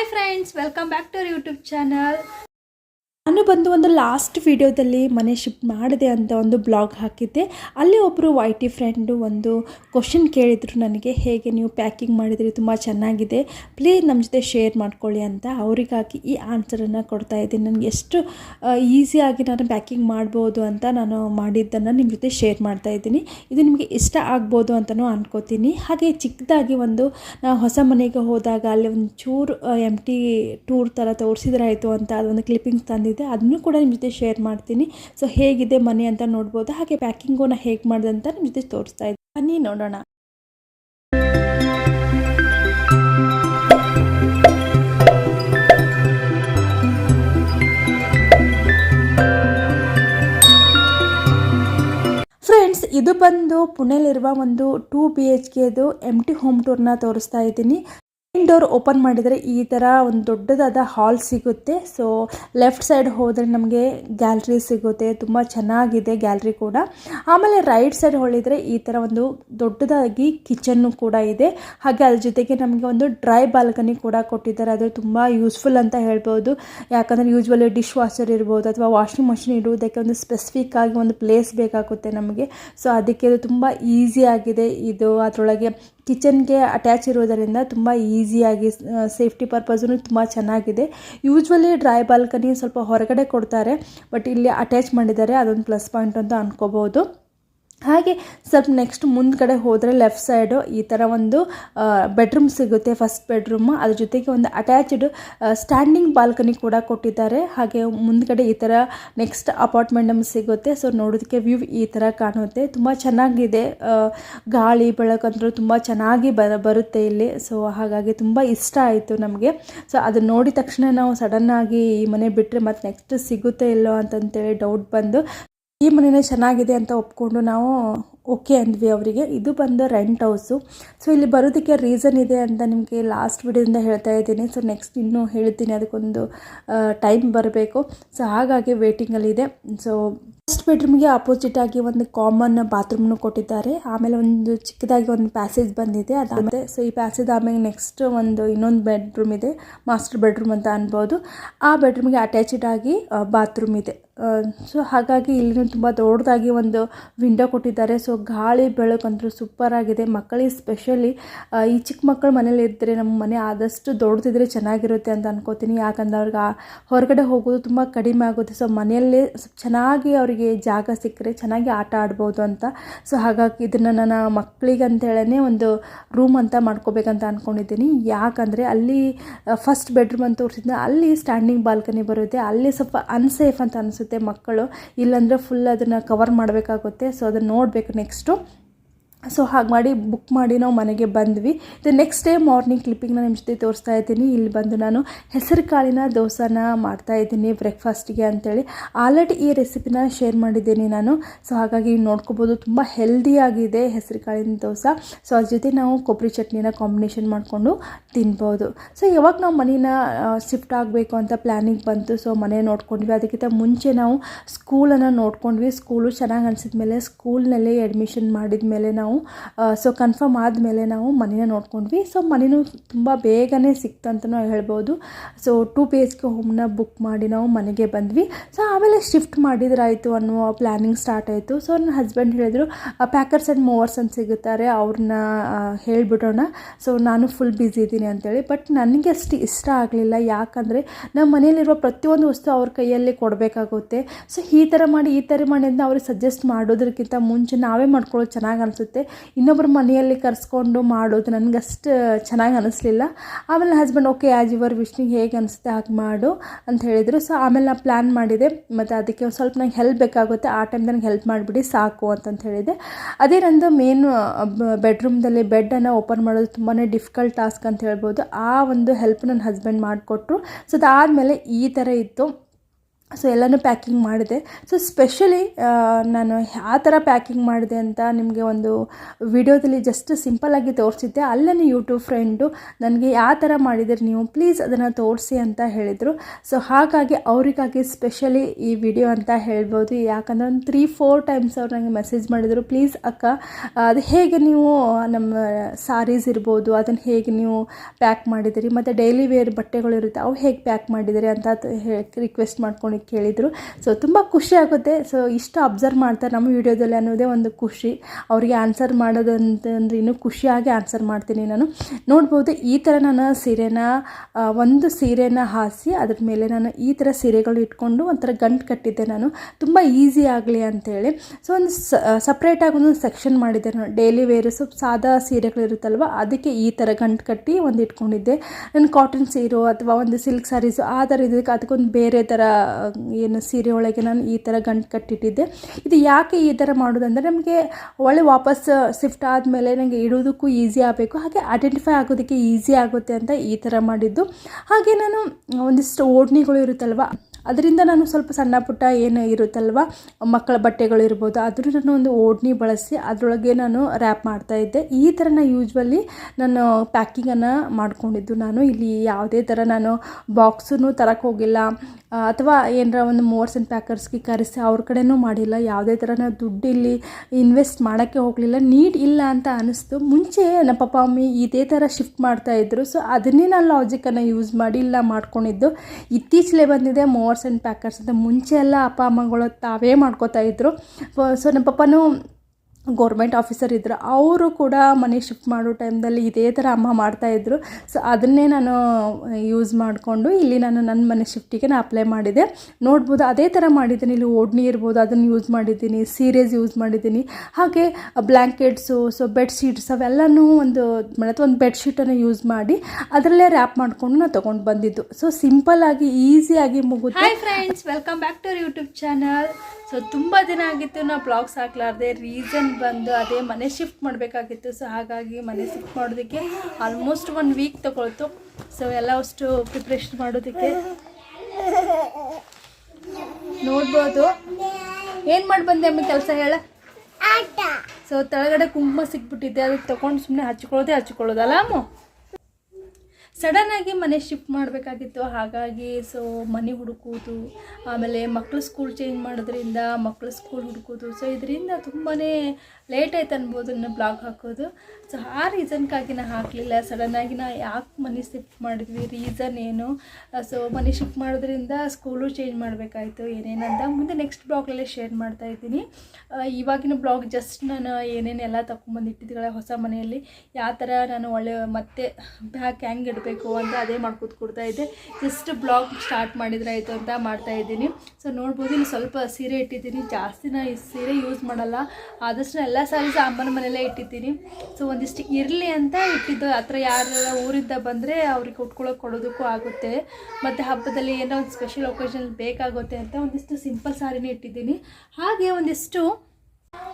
Hi friends welcome back to our YouTube channel ನಾನು ಬಂದು ಒಂದು ಲಾಸ್ಟ್ ವಿಡಿಯೋದಲ್ಲಿ ಮನೆ ಶಿಫ್ಟ್ ಮಾಡಿದೆ ಅಂತ ಒಂದು ಬ್ಲಾಗ್ ಹಾಕಿದ್ದೆ. ಅಲ್ಲಿ ಒಬ್ಬರು ವೈ ಟಿ ಫ್ರೆಂಡು ಒಂದು ಕ್ವಶನ್ ಕೇಳಿದರು ನನಗೆ, ಹೇಗೆ ನೀವು ಪ್ಯಾಕಿಂಗ್ ಮಾಡಿದ್ರಿ? ತುಂಬ ಚೆನ್ನಾಗಿದೆ. ಪ್ಲೀಸ್ ನಮ್ಮ ಜೊತೆ ಶೇರ್ ಮಾಡ್ಕೊಳ್ಳಿ ಅಂತ ಅವರಿಗಾಗಿ ಈ ಆನ್ಸರನ್ನು ಕೊಡ್ತಾ ಇದ್ದೀನಿ. ನನಗೆ ಎಷ್ಟು ಈಸಿಯಾಗಿ ನಾನು ಪ್ಯಾಕಿಂಗ್ ಮಾಡ್ಬೋದು ಅಂತ ನಾನು ಮಾಡಿದ್ದನ್ನು ನಿಮ್ಮ ಜೊತೆ ಶೇರ್ ಮಾಡ್ತಾ ಇದ್ದೀನಿ. ಇದು ನಿಮಗೆ ಇಷ್ಟ ಆಗ್ಬೋದು ಅಂತಲೂ ಅನ್ಕೋತೀನಿ. ಹಾಗೆ ಚಿಕ್ಕದಾಗಿ ಒಂದು ನಾವು ಹೊಸ ಮನೆಗೆ ಹೋದಾಗ ಅಲ್ಲಿ ಒಂದು ಚೂರು ಎಂ ಟಿ ಟೂರ್ ಥರ ತೋರಿಸಿದ್ರಾಯಿತು ಅಂತ ಅದೊಂದು ಕ್ಲಿಪ್ಪಿಂಗ್ಸ್ ತಂದಿದ್ದೆ ಅದನ್ನು ಕೂಡ ನಿಮ್ಮ ಜೊತೆ ಶೇರ್ ಮಾಡ್ತೀನಿ. ಸೊ ಹೇಗಿದೆ ಮನೆ ಅಂತ ನೋಡ್ಬೋದು. ಹಾಗೆ ಪ್ಯಾಕಿಂಗು ನಾ ಹೇಗೆ ಮಾಡಿದೆ ಅಂತ ನಿಮ್ಮ ಜೊತೆ ತೋರಿಸ್ತಾ ಇದ್ದೀನಿ ಬನ್ನಿ ನೋಡೋಣ. ಇದು ಬಂದು ಪುಣೆಲಿರುವ ಒಂದು ಟೂ ಬಿ ಎಚ್ ಕೆದು ಎಂ ಟಿ ಹೋಮ್ ಟೂರ್ನ ತೋರಿಸ್ತಾ ಇದ್ದೀನಿ. ಮೇನ್ ಡೋರ್ ಓಪನ್ ಮಾಡಿದರೆ ಈ ಥರ ಒಂದು ದೊಡ್ಡದಾದ ಹಾಲ್ ಸಿಗುತ್ತೆ. ಸೊ ಲೆಫ್ಟ್ ಸೈಡ್ ಹೋದರೆ ನಮಗೆ ಗ್ಯಾಲ್ರಿ ಸಿಗುತ್ತೆ. ತುಂಬ ಚೆನ್ನಾಗಿದೆ ಗ್ಯಾಲ್ರಿ ಕೂಡ. ಆಮೇಲೆ ರೈಟ್ ಸೈಡ್ ಹೊಳಿದರೆ ಈ ಥರ ಒಂದು ದೊಡ್ಡದಾಗಿ ಕಿಚನ್ನು ಕೂಡ ಇದೆ. ಹಾಗೆ ಅದ್ರ ಜೊತೆಗೆ ನಮಗೆ ಒಂದು ಡ್ರೈ ಬಾಲ್ಕನಿ ಕೂಡ ಕೊಟ್ಟಿದ್ದಾರೆ. ಅದು ತುಂಬ ಯೂಸ್ಫುಲ್ ಅಂತ ಹೇಳ್ಬೋದು. ಯಾಕಂದರೆ ಯೂಶ್ವಲಿ ಡಿಶ್ ವಾಷರ್ ಇರ್ಬೋದು ಅಥವಾ ವಾಷಿಂಗ್ ಮಷಿನ್ ಇಡುವುದಕ್ಕೆ ಒಂದು ಸ್ಪೆಸಿಫಿಕ್ ಆಗಿ ಒಂದು ಪ್ಲೇಸ್ ಬೇಕಾಗುತ್ತೆ ನಮಗೆ. ಸೊ ಅದಕ್ಕೆ ಇದು ತುಂಬ ಈಸಿ ಆಗಿದೆ. ಇದು ಅದರೊಳಗೆ ಕಿಚನ್ಗೆ ಅಟ್ಯಾಚ್ ಇರೋದರಿಂದ ತುಂಬ ಈಸಿಯಾಗಿ ಸೇಫ್ಟಿ ಪರ್ಪಸ್ನು ತುಂಬ ಚೆನ್ನಾಗಿದೆ. ಯೂಶ್ವಲಿ ಡ್ರೈ ಬಾಲ್ಕನಿ ಸ್ವಲ್ಪ ಹೊರಗಡೆ ಕೊಡ್ತಾರೆ ಬಟ್ ಇಲ್ಲಿ ಅಟ್ಯಾಚ್ ಮಾಡಿದ್ದಾರೆ, ಅದೊಂದು ಪ್ಲಸ್ ಪಾಯಿಂಟ್ ಅಂತ ಅನ್ಕೋಬೋದು. ಹಾಗೆ ಸ್ವಲ್ಪ ನೆಕ್ಸ್ಟ್ ಮುಂದ್ಗಡೆ ಹೋದರೆ ಲೆಫ್ಟ್ ಸೈಡು ಈ ಥರ ಒಂದು ಬೆಡ್ರೂಮ್ ಸಿಗುತ್ತೆ ಫಸ್ಟ್ ಬೆಡ್ರೂಮ್ ಅದ್ರ ಜೊತೆಗೆ ಒಂದು ಅಟ್ಯಾಚ್ಡ್ ಸ್ಟ್ಯಾಂಡಿಂಗ್ ಬಾಲ್ಕನಿ ಕೂಡ ಕೊಟ್ಟಿದ್ದಾರೆ. ಹಾಗೆ ಮುಂದ್ಗಡೆ ಈ ಥರ ನೆಕ್ಸ್ಟ್ ಅಪಾರ್ಟ್ಮೆಂಟ್ ನಮ್ಗೆ ಸಿಗುತ್ತೆ. ಸೊ ನೋಡೋದಕ್ಕೆ ವ್ಯೂ ಈ ಥರ ಕಾಣುತ್ತೆ. ತುಂಬ ಚೆನ್ನಾಗಿದೆ. ಗಾಳಿ ಬೆಳಕಂದ್ರೂ ತುಂಬ ಚೆನ್ನಾಗಿ ಬರ ಬರುತ್ತೆ ಇಲ್ಲಿ. ಸೊ ಹಾಗಾಗಿ ತುಂಬ ಇಷ್ಟ ಆಯಿತು ನಮಗೆ. ಸೊ ಅದನ್ನು ನೋಡಿದ ತಕ್ಷಣ ನಾವು ಸಡನ್ನಾಗಿ ಈ ಮನೆ ಬಿಟ್ಟರೆ ಮತ್ತು ನೆಕ್ಸ್ಟ್ ಸಿಗುತ್ತೆ ಇಲ್ಲೋ ಅಂತಂತೇಳಿ ಡೌಟ್ ಬಂದು ಈ ಮನೆಯೇ ಚೆನ್ನಾಗಿದೆ ಅಂತ ಒಪ್ಕೊಂಡು ನಾವು ಓಕೆ ಅಂದ್ವಿ ಅವರಿಗೆ. ಇದು ಬಂದು ರೆಂಟ್ ಹೌಸು ಸೊ ಇಲ್ಲಿ ಬರೋದಕ್ಕೆ ರೀಸನ್ ಇದೆ ಅಂತ ನಿಮಗೆ ಲಾಸ್ಟ್ ವಿಡಿಯೋದಿಂದ ಹೇಳ್ತಾ ಇದ್ದೀನಿ. ಸೊ ನೆಕ್ಸ್ಟ್ ಇನ್ನೂ ಹೇಳ್ತೀನಿ ಅದಕ್ಕೊಂದು ಟೈಮ್ ಬರಬೇಕು. ಸೊ ಹಾಗಾಗಿ ವೇಟಿಂಗಲ್ಲಿದೆ ಸೊ ಫಸ್ಟ್ ಬೆಡ್ರೂಮ್ಗೆ ಅಪೋಸಿಟ್ ಆಗಿ ಒಂದು ಕಾಮನ್ ಬಾತ್ರೂಮ್ನು ಕೊಟ್ಟಿದ್ದಾರೆ. ಆಮೇಲೆ ಒಂದು ಚಿಕ್ಕದಾಗಿ ಒಂದು ಪ್ಯಾಸೇಜ್ ಬಂದಿದೆ. ಅದಾದರೆ ಸೊ ಈ ಪ್ಯಾಸೇಜ್ ಆಮೇಲೆ ನೆಕ್ಸ್ಟ್ ಒಂದು ಇನ್ನೊಂದು ಬೆಡ್ರೂಮ್ ಇದೆ. ಮಾಸ್ಟರ್ ಬೆಡ್ರೂಮ್ ಅಂತ ಅನ್ಬೋದು. ಆ ಬೆಡ್ರೂಮ್ಗೆ ಅಟ್ಯಾಚ್ಡ್ ಆಗಿ ಬಾತ್ರೂಮ್ ಇದೆ. ಸೊ ಹಾಗಾಗಿ ಇಲ್ಲಿನೂ ತುಂಬ ದೊಡ್ಡದಾಗಿ ಒಂದು ವಿಂಡೋ ಕೊಟ್ಟಿದ್ದಾರೆ. ಸೊ ಗಾಳಿ ಬೆಳಕಂತೂ ಸೂಪರ್ ಆಗಿದೆ. ಮಕ್ಕಳಿಗೆ ಸ್ಪೆಷಲಿ ಈ ಚಿಕ್ಕ ಮಕ್ಕಳು ಮನೇಲಿ ಇದ್ದರೆ ನಮ್ಮ ಮನೆ ಆದಷ್ಟು ದೊಡ್ಡದಿದ್ರೆ ಚೆನ್ನಾಗಿರುತ್ತೆ ಅಂತ ಅನ್ಕೋತೀನಿ. ಯಾಕಂದ್ರೆ ಅವ್ರಿಗೆ ಹೊರಗಡೆ ಹೋಗೋದು ತುಂಬ ಕಡಿಮೆ ಆಗುತ್ತೆ. ಸೊ ಮನೆಯಲ್ಲೇ ಚೆನ್ನಾಗಿ ಅವರಿಗೆ ಜಾಗ ಸಿಕ್ಕರೆ ಚೆನ್ನಾಗಿ ಆಟ ಆಡ್ಬೋದು ಅಂತ. ಸೊ ಹಾಗಾಗಿ ಇದನ್ನು ನನ್ನ ಮಕ್ಕಳಿಗೆ ಅಂತೇಳೇ ಒಂದು ರೂಮ್ ಅಂತ ಮಾಡ್ಕೋಬೇಕಂತ ಅಂದ್ಕೊಂಡಿದ್ದೀನಿ ಯಾಕಂದರೆ ಅಲ್ಲಿ ಫಸ್ಟ್ ಬೆಡ್ರೂಮ್ ಅಂತ ತೋರಿಸಿದ್ನ, ಅಲ್ಲಿ ಸ್ಟ್ಯಾಂಡಿಂಗ್ ಬಾಲ್ಕನಿ ಬರುತ್ತೆ. ಅಲ್ಲಿ ಸ್ವಲ್ಪ ಅನ್ಸೇಫ್ ಅಂತ ಅನಿಸುತ್ತೆ. ಮಕ್ಕಳು. ಇಲ್ಲಾಂದರೆ ಫುಲ್ ಅದನ್ನು ಕವರ್ ಮಾಡಬೇಕಾಗುತ್ತೆ. ಸೊ ಅದನ್ನು ನೋಡಬೇಕು ನೆಕ್ಸ್ಟು ಸೊ ಹಾಗೆ ಮಾಡಿ ಬುಕ್ ಮಾಡಿ ನಾವು ಮನೆಗೆ ಬಂದ್ವಿ. ಇದು ನೆಕ್ಸ್ಟ್ ಡೇ ಮಾರ್ನಿಂಗ್ ಕ್ಲಿಪ್ಪಿಂಗ್ನ ನಿಮ್ಮ ಜೊತೆ ತೋರಿಸ್ತಾ ಇದ್ದೀನಿ. ಇಲ್ಲಿ ಬಂದು ನಾನು ಹೆಸರು ಕಾಳಿನ ದೋಸೆನ ಮಾಡ್ತಾ ಇದ್ದೀನಿ ಬ್ರೇಕ್ಫಾಸ್ಟಿಗೆ ಅಂತೇಳಿ. ಆಲ್ರೆಡಿ ಈ ರೆಸಿಪಿನ ಶೇರ್ ಮಾಡಿದ್ದೀನಿ ನಾನು. ಸೊ ಹಾಗಾಗಿ ನೋಡ್ಕೋಬೋದು. ತುಂಬ ಹೆಲ್ದಿಯಾಗಿದೆ ಹೆಸರು ಕಾಳಿನ ದೋಸೆ. ಸೊ ಅದ್ರ ಜೊತೆ ನಾವು ಕೊಬ್ಬರಿ ಚಟ್ನಿನ ಕಾಂಬಿನೇಷನ್ ಮಾಡಿಕೊಂಡು ತಿನ್ಬೋದು. ಸೊ ಯಾವಾಗ ನಾವು ಮನೇನ ಶಿಫ್ಟ್ ಆಗಬೇಕು ಅಂತ ಪ್ಲ್ಯಾನಿಂಗ್ ಬಂತು ಸೊ ಮನೆ ನೋಡ್ಕೊಂಡ್ವಿ. ಅದಕ್ಕಿಂತ ಮುಂಚೆ ನಾವು ಸ್ಕೂಲನ್ನು ನೋಡ್ಕೊಂಡ್ವಿ. ಸ್ಕೂಲು ಚೆನ್ನಾಗಿ ಅನಿಸಿದ ಮೇಲೆ ಸ್ಕೂಲ್ನಲ್ಲೇ ಅಡ್ಮಿಷನ್ ಮಾಡಿದ ಮೇಲೆ ನಾವು ಸೊ ಕನ್ಫರ್ಮ್ ಆದಮೇಲೆ ನಾವು ಮನೇನ ನೋಡ್ಕೊಂಡ್ವಿ. ಸೊ ಮನೇನು ತುಂಬ ಬೇಗನೆ ಸಿಕ್ತು ಅಂತಲೂ ಹೇಳ್ಬೋದು so two B H K ಹೋಮ್ನ book ಮಾಡಿ ನಾವು ಮನೆಗೆ ಬಂದ್ವಿ. ಸೊ ಆಮೇಲೆ ಶಿಫ್ಟ್ ಮಾಡಿದ್ರಾಯಿತು ಅನ್ನೋ ಪ್ಲ್ಯಾನಿಂಗ್ ಸ್ಟಾರ್ಟ್ ಆಯಿತು. ಸೊ ನನ್ನ ಹಸ್ಬೆಂಡ್ ಹೇಳಿದರು ಪ್ಯಾಕರ್ಸ್ ಆ್ಯಂಡ್ ಮೂವರ್ಸ್ ಅಂತ ಸಿಗುತ್ತಾರೆ, ಅವ್ರನ್ನ ಹೇಳಿಬಿಡೋಣ. ಸೊ ನಾನು ಫುಲ್ ಬ್ಯುಸಿ ಇದ್ದೀನಿ ಅಂತೇಳಿ. ಬಟ್ ನನಗೆ ಅಷ್ಟು ಇಷ್ಟ ಆಗಲಿಲ್ಲ. ಯಾಕಂದರೆ ನಮ್ಮ ಮನೆಯಲ್ಲಿರುವ ಪ್ರತಿಯೊಂದು ವಸ್ತು ಅವ್ರ ಕೈಯಲ್ಲಿ ಕೊಡಬೇಕಾಗುತ್ತೆ. ಸೊ ಈ ಥರ ಮಾಡಿ, ಈ ಥರ ಮಾಡಿ ಅಂತ ಅವ್ರಿಗೆ ಸಜೆಸ್ಟ್ ಮಾಡೋದಕ್ಕಿಂತ ಮುಂಚೆ ನಾವೇ ಮಾಡ್ಕೊಳ್ಳೋದು ಚೆನ್ನಾಗಿ ಅನಿಸುತ್ತೆ. ಇನ್ನೊಬ್ಬರ ಮನೆಯಲ್ಲಿ ಕರೆಸ್ಕೊಂಡು ಮಾಡೋದು ನನಗಷ್ಟು ಚೆನ್ನಾಗಿ ಅನಿಸ್ಲಿಲ್ಲ. ಆಮೇಲೆ ಹಸ್ಬೆಂಡ್ ಓಕೆ ಆ್ಯಸ್ ಯುವರ್ ವಿಶ್ನಿಗೆ ಹೇಗೆ ಅನಿಸುತ್ತೆ ಹಾಗೆ ಮಾಡು ಅಂತ ಹೇಳಿದರು. ಸೊ ಆಮೇಲೆ ನಾನು ಪ್ಲ್ಯಾನ್ ಮಾಡಿದೆ. ಮತ್ತು ಅದಕ್ಕೆ ಸ್ವಲ್ಪ ನಂಗೆ ಹೆಲ್ಪ್ ಬೇಕಾಗುತ್ತೆ. ಆ ಟೈಮ್ ನನಗೆ ಹೆಲ್ಪ್ ಮಾಡಿಬಿಡಿ, ಸಾಕು ಅಂತಂತ ಹೇಳಿದೆ. ಅದೇ ನಂದು ಮೇನ್ ಬೆಡ್ರೂಮ್ದಲ್ಲಿ ಬೆಡ್ಡನ್ನು ಓಪನ್ ಮಾಡೋದು ತುಂಬಾ ಡಿಫಿಕಲ್ಟ್ ಟಾಸ್ಕ್ ಅಂತ ಹೇಳ್ಬೋದು. ಆ ಒಂದು ಹೆಲ್ಪ್ ನನ್ನ ಹಸ್ಬೆಂಡ್ ಮಾಡಿಕೊಟ್ರು. ಸೊ ಅದಾದಮೇಲೆ ಈ ಥರ ಇತ್ತು. ಸೊ ಎಲ್ಲನೂ ಪ್ಯಾಕಿಂಗ್ ಮಾಡಿದೆ. ಸೊ ಸ್ಪೆಷಲಿ ನಾನು ಆ ಥರ ಪ್ಯಾಕಿಂಗ್ ಮಾಡಿದೆ ಅಂತ ನಿಮಗೆ ಒಂದು ವಿಡಿಯೋದಲ್ಲಿ ಜಸ್ಟ್ ಸಿಂಪಲ್ಲಾಗಿ ತೋರಿಸಿದ್ದೆ. ಅಲ್ಲೇ ಯೂಟ್ಯೂಬ್ ಫ್ರೆಂಡು ನನಗೆ ಯಾವ ಥರ ಮಾಡಿದಿರಿ ನೀವು ಪ್ಲೀಸ್ ಅದನ್ನು ತೋರಿಸಿ ಅಂತ ಹೇಳಿದರು. ಸೊ ಹಾಗಾಗಿ ಅವರಿಗಾಗಿ ಸ್ಪೆಷಲಿ ಈ ವಿಡಿಯೋ ಅಂತ ಹೇಳ್ಬೋದು. ಯಾಕಂದರೆ ಒಂದು ತ್ರೀ ಫೋರ್ ಟೈಮ್ಸ್ ಅವ್ರು ನನಗೆ ಮೆಸೇಜ್ ಮಾಡಿದರು ಪ್ಲೀಸ್ ಅಕ್ಕ, ಅದು ಹೇಗೆ ನೀವು ನಮ್ಮ ಸಾರೀಸ್ ಇರ್ಬೋದು, ಅದನ್ನು ಹೇಗೆ ನೀವು ಪ್ಯಾಕ್ ಮಾಡಿದಿರಿ ಮತ್ತು ಡೈಲಿ ವೇರ್ ಬಟ್ಟೆಗಳು ಇರುತ್ತೆ ಅವು ಹೇಗೆ ಪ್ಯಾಕ್ ಮಾಡಿದಿರಿ ಅಂತ ರಿಕ್ವೆಸ್ಟ್ ಮಾಡ್ಕೊಂಡು ಕೇಳಿದರು. ಸೊ ತುಂಬ ಖುಷಿ ಆಗುತ್ತೆ. ಸೊ ಇಷ್ಟು ಅಬ್ಸರ್ವ್ ಮಾಡ್ತಾರೆ ನಮ್ಮ ವೀಡಿಯೋದಲ್ಲಿ ಅನ್ನೋದೇ ಒಂದು ಖುಷಿ. ಅವರಿಗೆ ಆನ್ಸರ್ ಮಾಡೋದು ಅಂತಂದ್ರೆ ಇನ್ನೂ ಖುಷಿಯಾಗಿ ಆನ್ಸರ್ ಮಾಡ್ತೀನಿ ನಾನು. ನೋಡ್ಬೋದು, ಈ ಥರ ನಾನು ಸೀರೆನ ಒಂದು ಸೀರೆನ ಹಾಸಿ ಅದ್ರ ಮೇಲೆ ನಾನು ಈ ಥರ ಸೀರೆಗಳು ಇಟ್ಕೊಂಡು ಒಂಥರ ಗಂಟು ಕಟ್ಟಿದ್ದೆ ನಾನು. ತುಂಬ ಈಸಿ ಆಗಲಿ ಅಂತೇಳಿ. ಸೊ ಒಂದು ಸಪ್ರೇಟಾಗಿ ಒಂದು ಸೆಕ್ಷನ್ ಮಾಡಿದ್ದೆ ನಾನು. ಡೈಲಿ ವೇರ್ ಸಾದಾ ಸೀರೆಗಳಿರುತ್ತಲ್ವ ಅದಕ್ಕೆ ಈ ಥರ ಗಂಟು ಕಟ್ಟಿ ಒಂದು ಇಟ್ಕೊಂಡಿದ್ದೆ. ನಾನು ಕಾಟನ್ ಸೀರೋ ಅಥವಾ ಒಂದು ಸಿಲ್ಕ್ ಸ್ಯಾರೀಸು ಆ ಥರ ಇದಕ್ಕೆ ಅದಕ್ಕೊಂದು ಬೇರೆ ಥರ ಏನು ಸೀರೆ ಒಳಗೆ ನಾನು ಈ ಥರ ಗಂಟು ಕಟ್ಟಿಟ್ಟಿದ್ದೆ. ಇದು ಯಾಕೆ ಈ ಥರ ಮಾಡೋದಂದರೆ ನಮಗೆ ಒಳ್ಳೆ ವಾಪಸ್ ಶಿಫ್ಟ್ ಆದಮೇಲೆ ನನಗೆ ಇಡೋದಕ್ಕೂ ಈಸಿ ಆಗಬೇಕು, ಹಾಗೆ ಐಡೆಂಟಿಫೈ ಆಗೋದಕ್ಕೆ ಈಸಿ ಆಗುತ್ತೆ ಅಂತ ಈ ಥರ ಮಾಡಿದ್ದು. ಹಾಗೆ ನಾನು ಒಂದಿಷ್ಟು ಓಡ್ನಿಗಳು ಇರುತ್ತಲ್ವ ಅದರಿಂದ ನಾನು ಸ್ವಲ್ಪ ಸಣ್ಣ ಪುಟ್ಟ ಏನು ಇರುತ್ತಲ್ವ, ಮಕ್ಕಳ ಬಟ್ಟೆಗಳು ಇರ್ಬೋದು ಅದ್ರ ನಾನು ಒಂದು ಓಡ್ನಿ ಬಳಸಿ ಅದರೊಳಗೆ ನಾನು ರ್ಯಾಪ್ ಮಾಡ್ತಾ ಇದ್ದೆ. ಈ ಥರ ನಾನು ಯೂಶ್ವಲಿ ನಾನು ಪ್ಯಾಕಿಂಗನ್ನು ಮಾಡ್ಕೊಂಡಿದ್ದು. ನಾನು ಇಲ್ಲಿ ಯಾವುದೇ ಥರ ನಾನು ಬಾಕ್ಸನ್ನು ತರಕ್ಕೆ ಹೋಗಿಲ್ಲ. ಅಥವಾ ಏನರ ಒಂದು ಮೋರ್ಸ್ ಆ್ಯಂಡ್ ಪ್ಯಾಕರ್ಸ್ಗೆ ಕರೆಸಿ ಅವ್ರ ಕಡೆನೂ ಮಾಡಿಲ್ಲ. ಯಾವುದೇ ಥರ ನಾನು ದುಡ್ಡು ಇಲ್ಲಿ ಇನ್ವೆಸ್ಟ್ ಮಾಡೋಕ್ಕೆ ಹೋಗಲಿಲ್ಲ. ನೀಡ್ ಇಲ್ಲ ಅಂತ ಅನಿಸ್ತು. ಮುಂಚೆ ನಮ್ಮ ಪಪ್ಪ, ಮಮ್ಮಿ ಇದೇ ಥರ ಶಿಫ್ಟ್ ಮಾಡ್ತಾಯಿದ್ರು ಸೊ ಅದನ್ನೇ ನಾನು ಲಾಜಿಕನ್ನು ಯೂಸ್ ಮಾಡಿ ಇಲ್ಲ ಮಾಡ್ಕೊಂಡಿದ್ದು. ಇತ್ತೀಚಲೇ ಬಂದಿದೆ ಮೂವರ್ಸ್ ಆ್ಯಂಡ್ ಪ್ಯಾಕರ್ಸ್ ಅಂತ ಮುಂಚೆ ಎಲ್ಲ ಅಪ್ಪ ಅಮ್ಮಗಳು ತಾವೇ ಮಾಡ್ಕೋತಾ ಇದ್ರು. ಸೊ ನಮ್ಮ ಪಪ್ಪನೂ ಗೌರ್ಮೆಂಟ್ ಆಫೀಸರ್ ಇದ್ದರು ಅವರು ಕೂಡ ಮನೆ ಶಿಫ್ಟ್ ಮಾಡೋ ಟೈಮ್ದಲ್ಲಿ ಇದೇ ಥರ ಅಮ್ಮ ಮಾಡ್ತಾಯಿದ್ರು ಸೊ ಅದನ್ನೇ ನಾನು ಯೂಸ್ ಮಾಡಿಕೊಂಡು ಇಲ್ಲಿ ನಾನು ನನ್ನ ಮನೆ ಶಿಫ್ಟಿಗೆ ನಾನು ಅಪ್ಲೈ ಮಾಡಿದೆ. ನೋಡ್ಬೋದು, ಅದೇ ಥರ ಮಾಡಿದ್ದೀನಿ. ಇಲ್ಲಿ ಓಡ್ನಿ ಇರ್ಬೋದು, ಅದನ್ನು ಯೂಸ್ ಮಾಡಿದ್ದೀನಿ ಸೀರೆಸ್ ಯೂಸ್ ಮಾಡಿದ್ದೀನಿ. ಹಾಗೆ ಬ್ಲ್ಯಾಂಕೆಟ್ಸು ಸೊ ಬೆಡ್ಶೀಟ್ಸ್ ಅವೆಲ್ಲನೂ ಒಂದು ಮತ್ತು ಒಂದು ಬೆಡ್ಶೀಟನ್ನು ಯೂಸ್ ಮಾಡಿ ಅದರಲ್ಲೇ ರ್ಯಾಪ್ ಮಾಡಿಕೊಂಡು ನಾನು ತೊಗೊಂಡು ಬಂದಿದ್ದು. ಸೊ ಸಿಂಪಲ್ಲಾಗಿ ಈಸಿಯಾಗಿ ಮುಗುತ್ತೆ hi friends welcome back to YouTube channel so ತುಂಬ ದಿನ ಆಗಿತ್ತು ನಾವು ಬ್ಲಾಗ್ಸ್ ಹಾಕ್ಲಾರ್ದೆ. ರೀಸನ್ ಬಂದು ಅದೇ ಮನೆ ಶಿಫ್ಟ್ ಮಾಡಬೇಕಾಗಿತ್ತು. ಸೊ ಹಾಗಾಗಿ ಮನೆ ಶಿಫ್ಟ್ ಮಾಡೋದಕ್ಕೆ ಆಲ್ಮೋಸ್ಟ್ ಒನ್ ವೀಕ್ ತಗೊಳ್ತು. ಸೊ ಎಲ್ಲ ಅಷ್ಟು ಪ್ರಿಪ್ರೇಷನ್ ಮಾಡೋದಕ್ಕೆ ನೋಡ್ಬೋದು. ಏನು ಮಾಡಿ ಬಂದೆ ಅಮ್ಮ ಕೆಲಸ ಹೇಳ? ಸೊ ತೆಳಗಡೆ ಕುಂಕುಮ ಸಿಕ್ಬಿಟ್ಟಿದೆ. ಅದಕ್ಕೆ ತಗೊಂಡು ಸುಮ್ಮನೆ ಹಚ್ಕೊಳ್ಳೋದೇ ಹಚ್ಕೊಳ್ಳೋದಲ್ಲ ಅಮ್ಮ? ಸಡನ್ ಆಗಿ ಮನೆ ಶಿಫ್ಟ್ ಮಾಡಬೇಕಾಗಿತ್ತು, ಹಾಗಾಗಿ ಸೊ ಮನೆ ಹುಡುಕೋದು ಆಮೇಲೆ ಮಕ್ಕಳು ಸ್ಕೂಲ್ ಚೇಂಜ್ ಮಾಡೋದ್ರಿಂದ ಮಕ್ಕಳು ಸ್ಕೂಲ್ ಹುಡುಕೋದು ಸೊ ಇದರಿಂದ ತುಂಬಾ ಲೇಟ್ ಆಯ್ತು ಅನ್ಬೋದು ಬ್ಲಾಗ್ ಹಾಕೋದು. ಸೊ ಆ ರೀಸನ್ಗಾಗಿ ನಾನು ಹಾಕಲಿಲ್ಲ. ಸಡನ್ನಾಗಿ ನಾ ಯಾಕೆ ಮನೆ ಶಿಫ್ಟ್ ಮಾಡಿದ್ವಿ? ರೀಸನ್ ಏನು? ಸೊ ಮನೆ ಶಿಫ್ಟ್ ಮಾಡೋದ್ರಿಂದ ಸ್ಕೂಲು ಚೇಂಜ್ ಮಾಡಬೇಕಾಯ್ತು ಏನೇನಂತ ಮುಂದೆ ನೆಕ್ಸ್ಟ್ ಬ್ಲಾಗಲ್ಲೇ ಶೇರ್ ಮಾಡ್ತಾ ಇದ್ದೀನಿ. ಇವಾಗಿನ ಬ್ಲಾಗ್ ಜಸ್ಟ್ ನಾನು ಏನೇನೆಲ್ಲ ತಗೊಂಬಂದು ಇಟ್ಟಿದ್ದಾಳೆ ಹೊಸ ಮನೆಯಲ್ಲಿ, ಯಾವ ಥರ ನಾನು ಒಳ್ಳೆ ಮತ್ತೆ ಬ್ಯಾಗ್ ಹೆಂಗೆ ಇಡಬೇಕು ಅಂತ ಅದೇ ಮಾಡ್ಕೊತ ಕೊಡ್ತಾ ಇದ್ದೆ. ಜಸ್ಟ್ ಬ್ಲಾಗ್ ಸ್ಟಾರ್ಟ್ ಮಾಡಿದ್ರೆ ಅಂತ ಮಾಡ್ತಾ ಇದ್ದೀನಿ. ಸೊ ನೋಡ್ಬೋದು ಇಲ್ಲಿ ಸ್ವಲ್ಪ ಸೀರೆ ಇಟ್ಟಿದ್ದೀನಿ. ಜಾಸ್ತಿ ನಾನು ಈ ಸೀರೆ ಯೂಸ್ ಮಾಡಲ್ಲ. ಆದಷ್ಟು ಎಲ್ಲ ಸಾರೀಸ್ ಅಮ್ಮನ ಮನೆಯಲ್ಲೇ ಇಟ್ಟಿದ್ದೀನಿ. ಸೊ ಒಂದಿಷ್ಟು ಇರಲಿ ಅಂತ ಇಟ್ಟಿದ್ದು. ಆ ಥರ ಯಾರೆಲ್ಲ ಊರಿಂದ ಬಂದರೆ ಅವ್ರಿಗೆ ಉಟ್ಕೊಳ್ಳೋಕೆ ಕೊಡೋದಕ್ಕೂ ಆಗುತ್ತೆ. ಮತ್ತು ಹಬ್ಬದಲ್ಲಿ ಏನೋ ಒಂದು ಸ್ಪೆಷಲ್ ಒಕೇಶನ್ ಬೇಕಾಗುತ್ತೆ ಅಂತ ಒಂದಿಷ್ಟು ಸಿಂಪಲ್ ಸಾರಿನೇ ಇಟ್ಟಿದ್ದೀನಿ. ಹಾಗೆ ಒಂದಿಷ್ಟು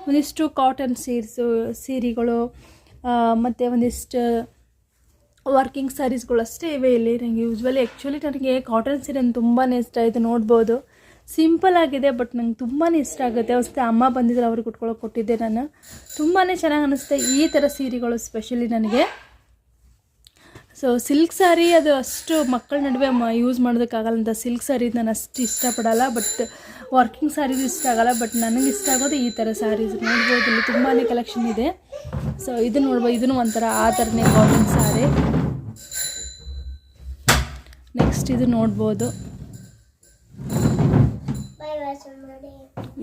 ಒಂದಿಷ್ಟು ಕಾಟನ್ ಸೀರ್ಸು ಸೀರೆಗಳು ಮತ್ತು ಒಂದಿಷ್ಟು ವರ್ಕಿಂಗ್ ಸ್ಯಾರೀಸ್ಗಳು ಅಷ್ಟೇ ಇವೆ ಇಲ್ಲಿ. ನನಗೆ ಯೂಶ್ವಲಿ ಆ್ಯಕ್ಚುಲಿ ನನಗೆ ಕಾಟನ್ ಸೀರೆ ತುಂಬಾ ಇಷ್ಟ. ಆಯಿತು ನೋಡ್ಬೋದು. ಸಿಂಪಲ್ ಆಗಿದೆ, ಬಟ್ ನಂಗೆ ತುಂಬಾ ಇಷ್ಟ ಆಗುತ್ತೆ. ಅಷ್ಟೇ ಅಮ್ಮ ಬಂದಿದ್ರು, ಅವ್ರಿಗೆ ಉಟ್ಕೊಳ್ಳೋಕೆ ಕೊಟ್ಟಿದ್ದೆ ನಾನು. ತುಂಬಾ ಚೆನ್ನಾಗಿ ಅನ್ನಿಸುತ್ತೆ ಈ ಥರ ಸೀರೆಗಳು ಸ್ಪೆಷಲಿ ನನಗೆ. ಸೊ ಸಿಲ್ಕ್ ಸ್ಯಾರಿ ಅದು ಅಷ್ಟು ಮಕ್ಕಳ ನಡುವೆ ಮ ಯೂಸ್ ಮಾಡೋದಕ್ಕಾಗಲ್ಲ ಅಂತ. ಸಿಲ್ಕ್ ಸ್ಯಾರಿ ನಾನು ಅಷ್ಟು ಇಷ್ಟಪಡಲ್ಲ ಬಟ್ ವರ್ಕಿಂಗ್ ಸ್ಯಾರೀಸ್ ಇಷ್ಟ ಆಗೋಲ್ಲ ಬಟ್ ನನಗೆ ಇಷ್ಟ ಆಗೋದು ಈ ಥರ ಸ್ಯಾರೀಸ್ ನೋಡ್ಬೋದು, ಇಲ್ಲಿ ತುಂಬಾ ಕಲೆಕ್ಷನ್ ಇದೆ. ಸೊ ಇದು ನೋಡ್ಬೋದು, ಇದನ್ನು ಒಂಥರ ಆ ಥರನೇ ಕಾಟನ್ ಸ್ಯಾರಿ ನೆಕ್ಸ್ಟ್ ಇದು ನೋಡ್ಬೋದು.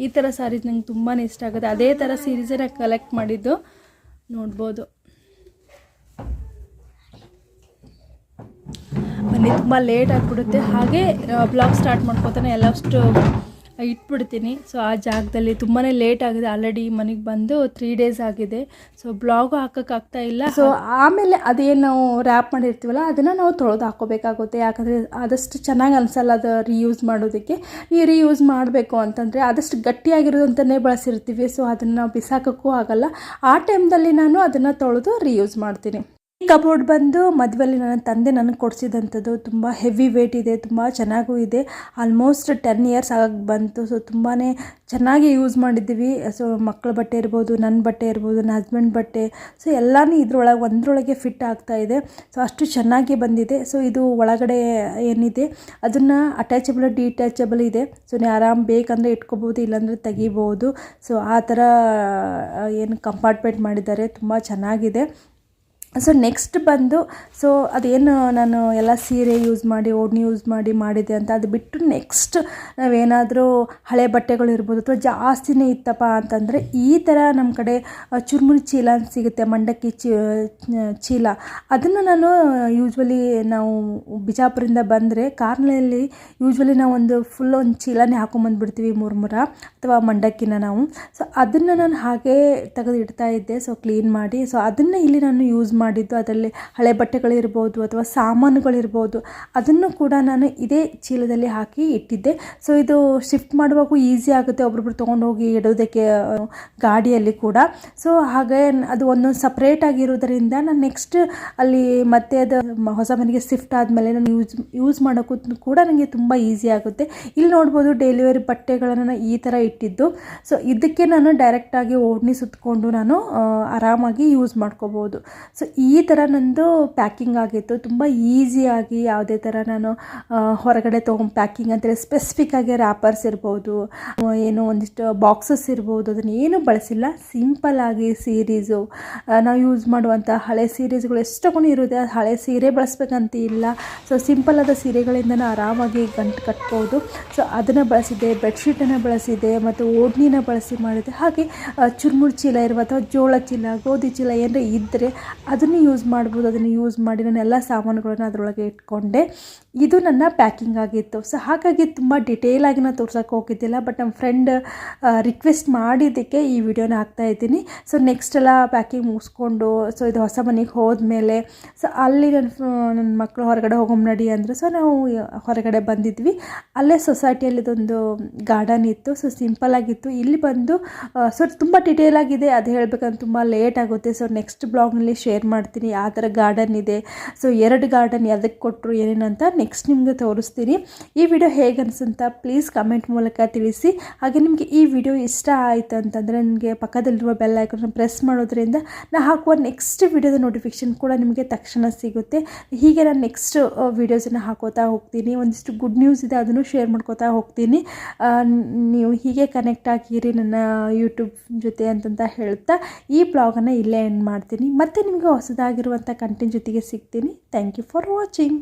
ಈ ಥರ ಸ್ಯಾರೀಸ್ ನಂಗೆ ತುಂಬಾ ಇಷ್ಟ ಆಗುತ್ತೆ. ಅದೇ ಥರ ಸೀರೀಸೇ ನಾನು ಕಲೆಕ್ಟ್ ಮಾಡಿದ್ದು ನೋಡ್ಬೋದು. ಬನ್ನಿ, ತುಂಬ ಲೇಟ್ ಆಗಿಬಿಡುತ್ತೆ. ಹಾಗೆ ಬ್ಲಾಗ್ ಸ್ಟಾರ್ಟ್ ಮಾಡ್ಕೋತಾನೆ. ಎಲ್ಲ ಅಷ್ಟು ಇಟ್ಬಿಡ್ತೀನಿ. ಸೊ ಆ ಜಾಗದಲ್ಲಿ ತುಂಬಾ ಲೇಟ್ ಆಗಿದೆ. ಆಲ್ರೆಡಿ ಮನೆಗೆ ಬಂದು ತ್ರೀ ಡೇಸ್ ಆಗಿದೆ. ಸೊ ಬ್ಲಾಗು ಹಾಕೋಕ್ಕಾಗ್ತಾ ಇಲ್ಲ. ಸೊ ಆಮೇಲೆ ಅದೇನು ನಾವು ರ್ಯಾಪ್ ಮಾಡಿರ್ತೀವಲ್ಲ, ಅದನ್ನು ನಾವು ತೊಳೆದು ಹಾಕೋಬೇಕಾಗುತ್ತೆ. ಯಾಕಂದರೆ ಆದಷ್ಟು ಚೆನ್ನಾಗಿ ಅನಿಸಲ್ಲ ಅದು ರೀಯೂಸ್ ಮಾಡೋದಕ್ಕೆ. ಈ ರೀಯೂಸ್ ಮಾಡಬೇಕು ಅಂತಂದರೆ ಆದಷ್ಟು ಗಟ್ಟಿಯಾಗಿರೋದಂತಲೇ ಬಳಸಿರ್ತೀವಿ. ಸೊ ಅದನ್ನು ನಾವು ಬಿಸಾಕೋಕ್ಕೂ ಆಗಲ್ಲ. ಆ ಟೈಮ್ದಲ್ಲಿ ನಾನು ಅದನ್ನು ತೊಳೆದು ರೀಯೂಸ್ ಮಾಡ್ತೀನಿ. ಕಬೋರ್ಡ್ ಬಂದು ಮದುವೆಯಲ್ಲಿ ನನ್ನ ತಂದೆ ನನಗೆ ಕೊಡಿಸಿದಂಥದ್ದು ತುಂಬ ಹೆವಿ ವೇಟ್ ಇದೆ, ತುಂಬ ಚೆನ್ನಾಗೂ ಇದೆ. ಆಲ್ಮೋಸ್ಟ್ ಟೆನ್ ಇಯರ್ಸ್ ಆಗಿ ಬಂತು. ಸೊ ತುಂಬಾ ಚೆನ್ನಾಗಿ ಯೂಸ್ ಮಾಡಿದ್ದೀವಿ. ಸೊ ಮಕ್ಕಳ ಬಟ್ಟೆ ಇರ್ಬೋದು ನನ್ನ ಬಟ್ಟೆ ಇರ್ಬೋದು ನನ್ನ ಹಸ್ಬೆಂಡ್ ಬಟ್ಟೆ. ಸೊ ಎಲ್ಲನೂ ಇದ್ರೊಳಗೆ, ಒಂದರೊಳಗೆ ಫಿಟ್ ಆಗ್ತಾ ಇದೆ. ಸೊ ಅಷ್ಟು ಚೆನ್ನಾಗಿ ಬಂದಿದೆ. ಸೊ ಇದು ಒಳಗಡೆ ಏನಿದೆ? ಅದನ್ನು ಅಟ್ಯಾಚಬಲ್ ಡಿಟ್ಯಾಚಬಲ್ ಇದೆ. ಸೊ ನೀವು ಆರಾಮ್ ಬೇಕಂದರೆ ಇಟ್ಕೋಬೋದು, ಇಲ್ಲಾಂದರೆ ತೆಗಿಬೋದು. ಸೊ ಆ ಥರ ಏನು ಕಂಪಾರ್ಟ್ಮೆಂಟ್ ಮಾಡಿದ್ದಾರೆ. ತುಂಬ ಚೆನ್ನಾಗಿದೆ. ಸೊ ನೆಕ್ಸ್ಟ್ ಬಂದು ಸೊ ಅದೇನು ನಾನು ಎಲ್ಲ ಸೀರೆ ಯೂಸ್ ಮಾಡಿ, ಓಡ್ನಿ ಯೂಸ್ ಮಾಡಿ ಮಾಡಿದೆ ಅಂತ ಅದು ಬಿಟ್ಟು ನೆಕ್ಸ್ಟ್ ನಾವೇನಾದರೂ ಹಳೆ ಬಟ್ಟೆಗಳು ಇರ್ಬೋದು ಅಥವಾ ಜಾಸ್ತಿನೇ ಇತ್ತಪ್ಪ ಅಂತಂದರೆ ಈ ಥರ ನಮ್ಮ ಕಡೆ ಚುರುಮುರಿ ಚೀಲ ಅಂತ ಸಿಗುತ್ತೆ, ಮಂಡಕ್ಕಿ ಚೀ ಚೀಲ. ಅದನ್ನು ನಾನು ಯೂಶ್ವಲಿ ನಾವು ಬಿಜಾಪುರಿಂದ ಬಂದರೆ ಕಾರ್ನಲ್ಲಿ ಯೂಶ್ವಲಿ ನಾವು ಒಂದು ಫುಲ್ ಒಂದು ಚೀಲನೇ ಹಾಕೊಂಬಂದ್ಬಿಡ್ತೀವಿ ಮುರ್ಮುರ ಅಥವಾ ಮಂಡಕ್ಕಿನ ನಾವು. ಸೊ ಅದನ್ನು ನಾನು ಹಾಗೇ ತೆಗೆದು ಇಡ್ತಾ ಇದ್ದೆ ಸೊ ಕ್ಲೀನ್ ಮಾಡಿ. ಸೊ ಅದನ್ನು ಇಲ್ಲಿ ನಾನು ಯೂಸ್ ಮಾಡಿದ್ದು, ಅದರಲ್ಲಿ ಹಳೆ ಬಟ್ಟೆಗಳಿರ್ಬೋದು ಅಥವಾ ಸಾಮಾನುಗಳಿರ್ಬೋದು, ಅದನ್ನು ಕೂಡ ನಾನು ಇದೇ ಚೀಲದಲ್ಲಿ ಹಾಕಿ ಇಟ್ಟಿದ್ದೆ. ಸೊ ಇದು ಶಿಫ್ಟ್ ಮಾಡುವಾಗೂ ಈಸಿ ಆಗುತ್ತೆ. ಒಬ್ರೊಬ್ರು ತೊಗೊಂಡೋಗಿ ಇಡೋದಕ್ಕೆ ಗಾಡಿಯಲ್ಲಿ ಕೂಡ. ಸೊ ಹಾಗೆ ಅದು ಒಂದೊಂದು ಸಪ್ರೇಟ್ ಆಗಿರೋದರಿಂದ ನಾನು ನೆಕ್ಸ್ಟ್ ಅಲ್ಲಿ ಮತ್ತೆ ಅದು ಹೊಸ ಮನೆಗೆ ಶಿಫ್ಟ್ ಆದಮೇಲೆ ನಾನು ಯೂಸ್ ಯೂಸ್ ಮಾಡೋಕ್ಕೂ ಕೂಡ ನನಗೆ ತುಂಬ ಈಸಿ ಆಗುತ್ತೆ. ಇಲ್ಲಿ ನೋಡ್ಬೋದು ಡೆಲಿವರಿ ಬಟ್ಟೆಗಳನ್ನು ನಾನು ಈ ಥರ ಇಟ್ಟಿದ್ದು. ಸೊ ಇದಕ್ಕೆ ನಾನು ಡೈರೆಕ್ಟಾಗಿ ಓಡ್ನಿ ಸುತ್ತಕೊಂಡು ನಾನು ಆರಾಮಾಗಿ ಯೂಸ್ ಮಾಡ್ಕೋಬೋದು. ಸೊ ಈ ಥರ ನಂದು ಪ್ಯಾಕಿಂಗ್ ಆಗಿತ್ತು. ತುಂಬ ಈಸಿಯಾಗಿ ಯಾವುದೇ ಥರ ನಾನು ಹೊರಗಡೆ ತೊಗೊಂಡು ಪ್ಯಾಕಿಂಗ್ ಅಂದರೆ ಸ್ಪೆಸಿಫಿಕ್ ಆಗಿ ರ್ಯಾಪರ್ಸ್ ಇರ್ಬೋದು ಏನೋ ಒಂದಿಷ್ಟು ಬಾಕ್ಸಸ್ ಇರ್ಬೋದು, ಅದನ್ನು ಏನು ಬಳಸಿಲ್ಲ. ಸಿಂಪಲ್ ಆಗಿ ಸೀರೀಸು ನಾವು ಯೂಸ್ ಮಾಡುವಂಥ ಹಳೆ ಸೀರೀಸ್ಗಳು ಎಷ್ಟೊಂದು ಇರುತ್ತೆ. ಅದು ಹಳೆ ಸೀರೆ ಬಳಸ್ಬೇಕಂತ ಇಲ್ಲ. ಸೊ ಸಿಂಪಲ್ ಆದ ಸೀರೆಗಳಿಂದನೂ ಆರಾಮಾಗಿ ಗಂಟು ಕಟ್ಬೋದು. ಸೊ ಅದನ್ನು ಬಳಸಿದ್ದೆ ಬೆಡ್ಶೀಟನ್ನು ಬಳಸಿದ್ದೆ, ಮತ್ತು ಓಡ್ನಿನ ಬಳಸಿ ಮಾಡಿದೆ ಹಾಗೆ ಚುರುಮುರು ಚೀಲ ಇರುವ ಅಥವಾ ಜೋಳ ಚೀಲ, ಗೋಧಿ ಚೀಲ ಏನಾರ ಇದ್ದರೆ ಅದನ್ನು ಯೂಸ್ ಮಾಡ್ಬೋದು, ಅದನ್ನು ಯೂಸ್ ಮಾಡಿ ನಾನು ಎಲ್ಲ ಸಾಮಾನುಗಳನ್ನು ಅದರೊಳಗೆ ಇಟ್ಕೊಂಡೆ. ಇದು ನನ್ನ ಪ್ಯಾಕಿಂಗ್ ಆಗಿತ್ತು. ಸೊ ಹಾಗಾಗಿ ತುಂಬ ಡಿಟೇಲ್ ಆಗಿ ನಾನು ತೋರ್ಸೋಕೆ ಹೋಗಿದ್ದಿಲ್ಲ ಬಟ್ ನಮ್ಮ ಫ್ರೆಂಡ್ ರಿಕ್ವೆಸ್ಟ್ ಮಾಡಿದ್ದಕ್ಕೆ ಈ ವಿಡಿಯೋನ ಹಾಕ್ತಾ ಇದ್ದೀನಿ. ಸೊ ನೆಕ್ಸ್ಟ್ ಎಲ್ಲ ಪ್ಯಾಕಿಂಗ್ ಮುಗಿಸ್ಕೊಂಡು ಸೊ ಇದು ಹೊಸ ಮನೆಗೆ ಹೋದ್ಮೇಲೆ ಸೊ ಅಲ್ಲಿ ನನ್ನ ನನ್ನ ಮಕ್ಕಳು ಹೊರಗಡೆ ಹೋಗೋ ನಡಿ ಅಂದರು. ಸೊ ನಾವು ಹೊರಗಡೆ ಬಂದಿದ್ವಿ. ಅಲ್ಲೇ ಸೊಸೈಟಿಯಲ್ಲಿ ಇದೊಂದು ಗಾರ್ಡನ್ ಇತ್ತು. ಸೊ ಸಿಂಪಲ್ ಆಗಿತ್ತು. ಇಲ್ಲಿ ಬಂದು ಸೊ ತುಂಬ ಡಿಟೇಲ್ ಆಗಿದೆ. ಅದು ಹೇಳ್ಬೇಕಂದ್ರೆ ತುಂಬ ಲೇಟ್ ಆಗುತ್ತೆ. ಸೊ ನೆಕ್ಸ್ಟ್ ಬ್ಲಾಗ್ನಲ್ಲಿ ಶೇರ್ ಮಾಡ್ತೀನಿ, ಆ ಥರ ಗಾರ್ಡನ್ ಇದೆ. ಸೊ ಎರಡು ಗಾರ್ಡನ್ ಯಾವುದಕ್ಕೆ ಕೊಟ್ಟರು ಏನೇನಂತ ನೆಕ್ಸ್ಟ್ ನಿಮಗೆ ತೋರಿಸ್ತೀನಿ. ಈ ವಿಡಿಯೋ ಹೇಗೆ ಅನಿಸುತ್ತ ಪ್ಲೀಸ್ ಕಮೆಂಟ್ ಮೂಲಕ ತಿಳಿಸಿ. ಹಾಗೆ ನಿಮಗೆ ಈ ವಿಡಿಯೋ ಇಷ್ಟ ಆಯಿತು ಅಂತಂದರೆ ನಿಮಗೆ ಪಕ್ಕದಲ್ಲಿರುವ ಬೆಲ್ ಐಕನ್ನ ಪ್ರೆಸ್ ಮಾಡೋದ್ರಿಂದ ನಾ ಹಾಕುವ ನೆಕ್ಸ್ಟ್ ವಿಡಿಯೋದ ನೋಟಿಫಿಕೇಷನ್ ಕೂಡ ನಿಮಗೆ ತಕ್ಷಣ ಸಿಗುತ್ತೆ. ಹೀಗೆ ನಾನು ನೆಕ್ಸ್ಟ್ ವೀಡಿಯೋಸನ್ನು ಹಾಕೋತಾ ಹೋಗ್ತೀನಿ. ಒಂದಿಷ್ಟು ಗುಡ್ ನ್ಯೂಸ್ ಇದೆ, ಅದನ್ನು ಶೇರ್ ಮಾಡ್ಕೋತಾ ಹೋಗ್ತೀನಿ. ನೀವು ಹೀಗೆ ಕನೆಕ್ಟ್ ಆಗಿರಿ ನನ್ನ ಯೂಟ್ಯೂಬ್ ಜೊತೆ ಅಂತಂತ ಹೇಳ್ತಾ ಈ ಬ್ಲಾಗನ್ನು ಇಲ್ಲೇ ಎಂಡ್ ಮಾಡ್ತೀನಿ. ಮತ್ತೆ ನಿಮಗೆ ಹೊಸದಾಗಿರುವಂಥ ಕಂಟೆಂಟ್ ಜೊತೆಗೆ ಸಿಗ್ತೀನಿ. Thank you for watching